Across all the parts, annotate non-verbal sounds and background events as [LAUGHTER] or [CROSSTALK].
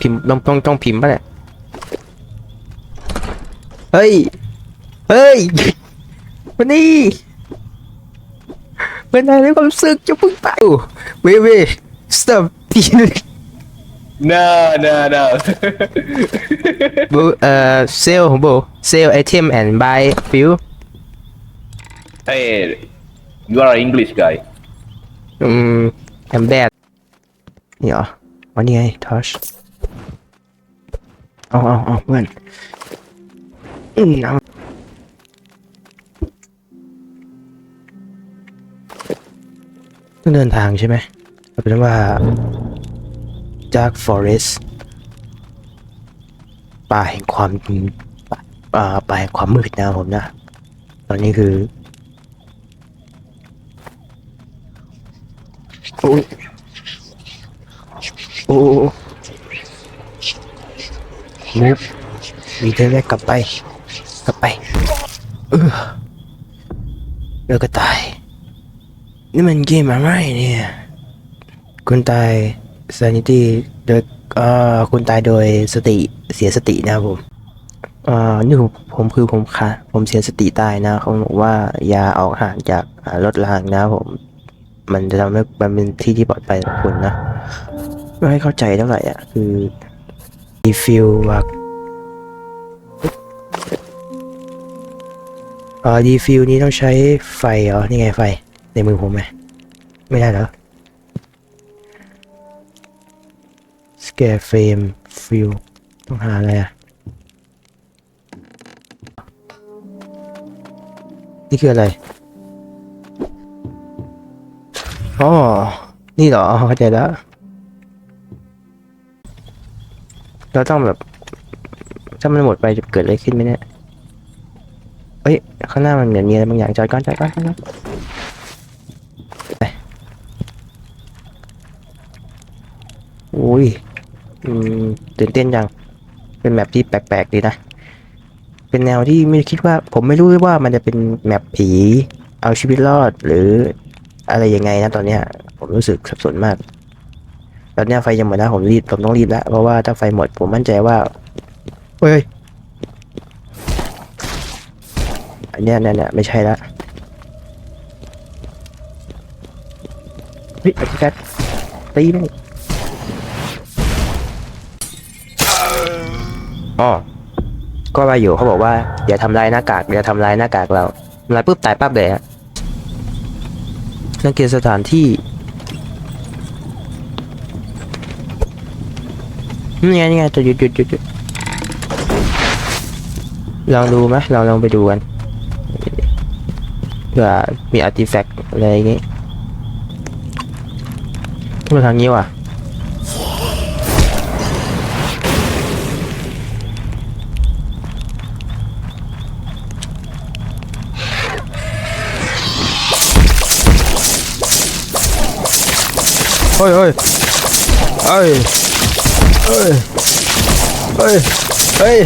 พิมพ์ต้องต้องต้องพิมพ์ป่ะเนี่ยเฮ้ย เฮ้ยวันนี้เป็นอะไรความรู้สึกจะเพิ่งไปโอ้เว้ยเว้ย stop ที no no no โบเอ่อ sell ของโบ sell item and buy fuel hey you are an English guy อืม I'm bad นี่เหรออ๋อนี่ไง touch เอาเอาเอาเพื่อนอืมเอาต้องเดินทางใช่ไหมเอาเป็นว่า Dark Forest ป่าแห่งความป่าป่าแห่งความมืดนะผมนะ ตอนนี้คือโอ้โอ้ มุกมีเธอแรกกลับไป กลับไป เออแล้วก็ตาย นี่มันเกมอะไรเนี่ย คุณตาย sanity โดยเอ่อคุณตายโดยสติเสียสตินะครับผมเอ่อนี่ผมผมคือผมค่ะ ผมเสียสติตายนะเขาบอกว่าอย่าออกห่างจากรถรางนะผม มันจะทำให้มันเป็นที่ที่ปลอดภัยของคุณนะ ไม่ให้เข้าใจเท่าไหร่อะ คือ ดีฟิลว่าอ่าดีฟิลนี้ต้องใช้ไฟเหรอ นี่ไงไฟ ในมือผมไหมไม่ได้เหรอ scare frame fill ต้องหาอะไรอะ นี่คืออะไร อ๋อ นี่เหรอเข้าใจแล้ว เราต้องแบบ ถ้ามันหมดไปจะเกิดอะไรขึ้นไหมเนี่ยเอ้ยข้างหน้ามันเหมือนมีอะไรบางอย่างจอดก่อนจอดก่อนจอดก่อนไปอุ้ยอืมตื่นเต้นจัง เป็นแมปที่แปลกๆดีนะ เป็นแนวที่ไม่คิดว่า ผมไม่รู้ว่ามันจะเป็นแมปผี เอาชีวิตรอดหรืออะไรยังไงนะตอนเนี้ย ผมรู้สึกสับสนมาก อนเนี้ยไฟยังหมดนะผมรีบผมต้องรีบแล้วเพราะว่าถ้าไฟหมดผมมั่นใจว่าเฮ้ยอันเนี้ยเนี่ยเนี่ยไม่ใช่ละเฮ้ยไอ้แฟตตีแม่งอ๋อก็ว่าอยู่เขาบอกว่าอย่าทำลายหน้ากากอย่าทำลายหน้ากากเราทำลายปุ๊บตายปั๊บเลยฮะสังเกตสถานที่ นี่ไงนี่ไงจะหยุดหยุดหยุดหยุดลองดูไหมลองลองไปดูกันเผื่อมีอาร์ติแฟกต์อะไรอย่างงี้มาทางนี้ว่ะเฮ้ยเฮ้ยเฮ้ย เฮ้ย เฮ้ย เฮ้ย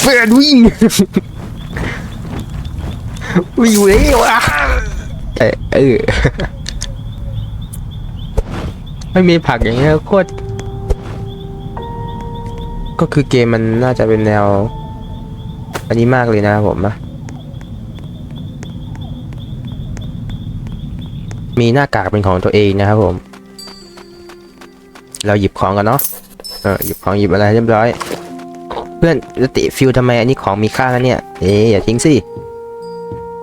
เพื่อนวิ่ง วิ่งเลยว่ะเออเออไม่มีผักอย่างเงี้ยโคตร ก็คือเกมมันน่าจะเป็นแนว อันนี้มากเลยนะครับผมนะมีหน้ากากเป็นของตัวเองนะครับผม เราหยิบของกันเนาะ เออหยิบของหยิบอะไรเรียบร้อย เพื่อนจะติฟิลทำไมอันนี้ของมีค่าแล้วเนี่ย เอ๊อย่าทิ้งสิ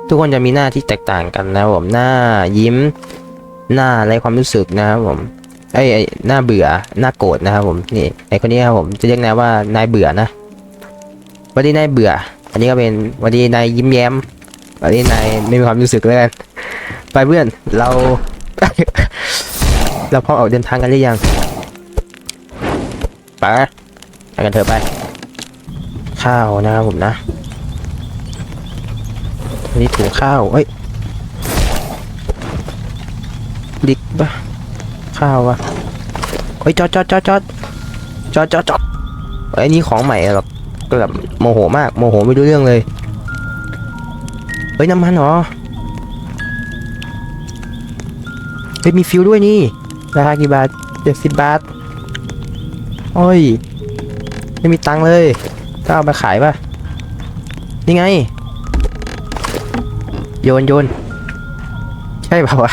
ทุกคนจะมีหน้าที่แตกต่างกันนะผมหน้ายิ้ม หน้าอะไรความรู้สึกนะครับผมไอ้ไอหน้าเบื่อหน้าโกรธนะครับผมนี่ไอ้คนนี้ครับผมจะเรียกนายว่านายเบื่อนะวันนี้นายเบื่อ อันนี้ก็เป็นวันนี้นายยิ้มแย้มวันนี้นายไม่มีความรู้สึกเลยกันไปเพื่อนเรา เราพร้อมออกเดินทางกันหรือยัง ไปไปกันเถอะไป ข้าวนะครับผมนะนนี้ถุงข้าวเอ้ยดิกปะข้าววะเฮ้ยจอดจอดจอดจอดจอดจอดจอดเฮ้ยนนี้ของใหม่หรอกก็แบบโมโหมากโมโหไม่รู้เรื่องเลยเฮ้ยน้ำมันเหรอเฮ้ยมีฟิวด้วยนี่ราคากี่บาทเจ็ดสิบบาท โอ้ย ไม่มีตังค์เลยก็เอาไปขายป่ะ นี่ไง โยนโยน ใช่ป่าวะ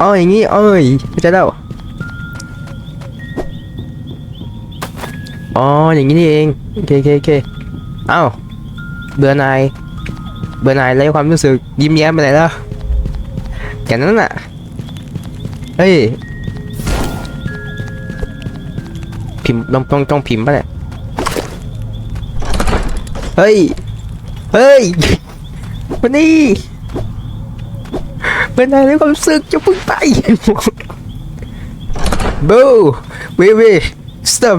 อ๋ออย่างงี้เอ้ยเข้าใจแล้วอ๋ออย่างนี้นี่เองโอเคโอเคโอเคเอ้าเบื่อนายเบื่อนายไร้ความรู้สึกยิ้มแย้มไปไหนแล้วแค่นั้นน่ะเฮ้ย พิมพ์ต้องต้องต้องพิมพ์ป่ะเนี่ยเฮ้ย เฮ้ยวันนี้เมื่อนายไร้ความรู้สึกจะพึ่งไปบูเวเว stop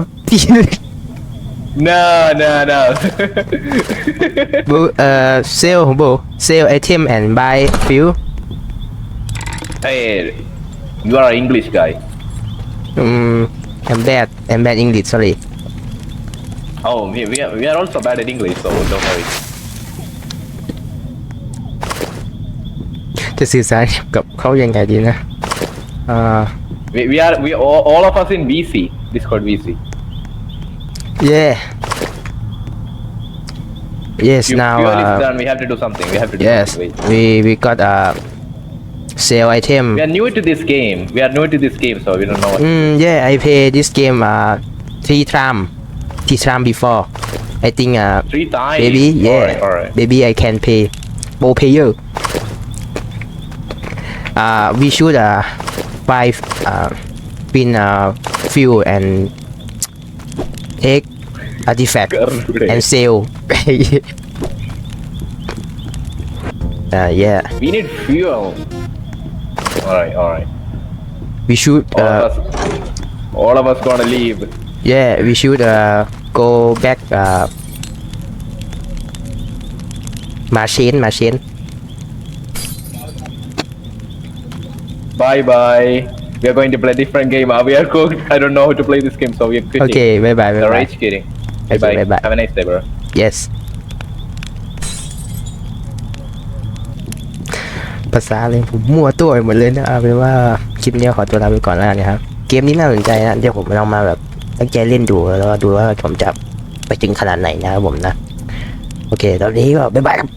no no no บูเอ่อ sell ของบู sell item and buy fuel hey you are an English guy อืม I'm bad I'm bad English sorry oh we we are, we are also bad at English so don't worry จะสื่อสารกับเขายังไงดีนะอ่า [LAUGHS] we, we are we all, all of us in VC Discord VC yeah yes you, now fuel is uh, done we have to do something we have to do yes something Wait. we we got a sale item. We are new to this game. We are new to this game so we don't know what mm, yeah I play this game uh three time. Three time before. I think uh three times? baby yeah. alright. baby I can pay. Pro player uh we should uh buy uh win uh fuel and take artifact and sell [LAUGHS] uh yeah. We need fuel alright alright. We should all uh of us all of us gonna leave. yeah we should uh go back uh machine machine. Bye bye. We are going to play a different game. Uh, we are going I don't know how to play this game so we are quitting. Okay bye bye bye We're bye Okay, bye have a nice day bro. Yes ภาษาอะไรผมมั่วตัวไปหมดเลยนะเอาเป็นว่าคลิปนี้ขอตัวลาไปก่อนแล้วนะครับเกมนี้น่าสนใจนะเดี๋ยวผมลองมาแบบตั้งใจเล่นดูแล้วดูว่าผมจะไปถึงขนาดไหนนะครับผมนะ โอเคตอนนี้ก็บ๊ายบายครับ